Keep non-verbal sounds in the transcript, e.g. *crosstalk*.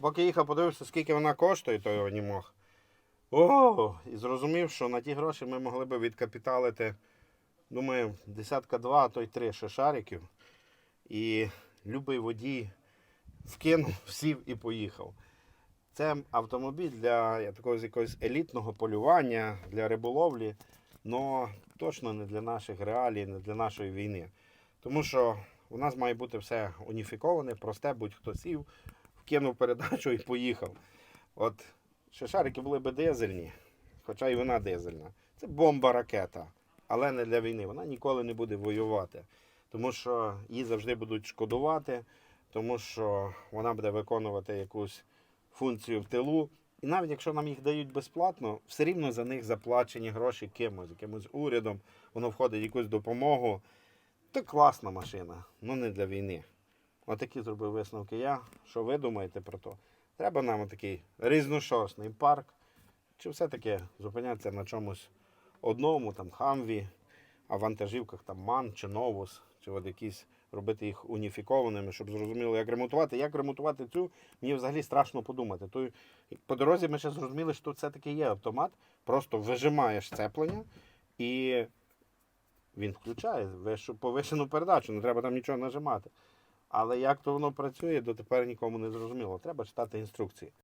поки їхав, подивився, скільки вона коштує, той онімог. О, і зрозумів, що на ті гроші ми могли би відкапіталити, думаю, десятка два, а то й три ще шариків. І любий водій вкинув, *laughs* сів і поїхав. Це автомобіль для такого якогось елітного полювання, для риболовлі, але точно не для наших реалій, не для нашої війни. Тому що у нас має бути все уніфіковане, просте, будь-хто сів, вкинув передачу і поїхав. От ще шарики були би дизельні, хоча і вона дизельна. Це бомба-ракета, але не для війни. Вона ніколи не буде воювати, тому що її завжди будуть шкодувати, тому що вона буде виконувати якусь функцію в тилу. І навіть якщо нам їх дають безплатно, все рівно за них заплачені гроші кимось, якимось урядом, воно входить в якусь допомогу. Це класна машина, ну не для війни. Отакі зробив висновки я. Що ви думаєте про то? Треба нам такий різношорстний парк. Чи все-таки зупинятися на чомусь одному, там хамві, а вантажівках там ман чи новус, чи от якісь робити їх уніфікованими, щоб зрозуміло, як ремонтувати. Як ремонтувати цю, мені взагалі страшно подумати. То по дорозі ми ще зрозуміли, що це таки є автомат, просто вижимаєш сцеплення і він включає повишену передачу, не треба там нічого нажимати. Але як то воно працює, дотепер нікому не зрозуміло. Треба читати інструкції.